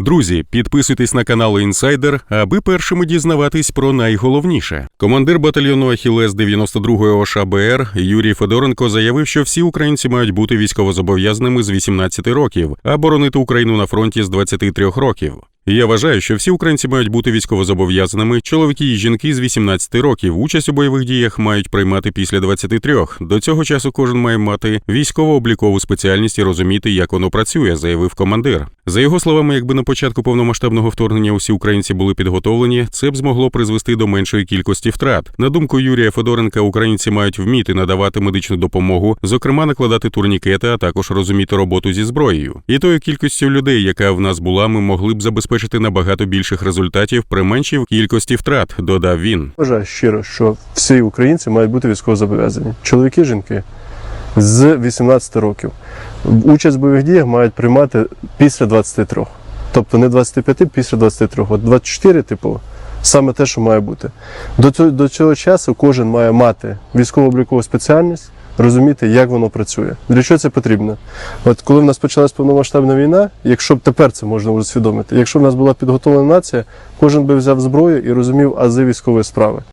Друзі, підписуйтесь на канал Інсайдер, аби першими дізнаватись про найголовніше. Командир батальйону Ахілес 92-ї ОШБР Юрій Федоренко заявив, що всі українці мають бути військовозобов'язаними з 18 років, а боронити Україну на фронті з 23 років. Я вважаю, що всі українці мають бути військовозобов'язаними. Чоловіки і жінки з 18 років участь у бойових діях мають приймати після 23. До цього часу кожен має мати військово-облікову спеціальність і розуміти, як воно працює, заявив командир. За його словами, якби на початку повномасштабного вторгнення усі українці були підготовлені, це б змогло призвести до меншої кількості втрат. На думку Юрія Федоренка, українці мають вміти надавати медичну допомогу, зокрема накладати турнікети, а також розуміти роботу зі зброєю. І тою кількістю людей, яка в нас була, ми могли б забезпечити набагато більших результатів при меншій кількості втрат, додав він. Вважаю щиро, що всі українці мають бути військовозобов'язані. Чоловіки, жінки з 18 років. Участь в бойових діях мають приймати після 23. Тобто не 25, після 23. От 24, типу, саме те, що має бути. До цього, до цього часу кожен має мати військово-облікову спеціальність, розуміти, як воно працює. Для чого це потрібно? От коли в нас почалась повномасштабна війна, якщо б тепер це можна усвідомити, якщо в нас була підготовлена нація, кожен би взяв зброю і розумів ази військової справи.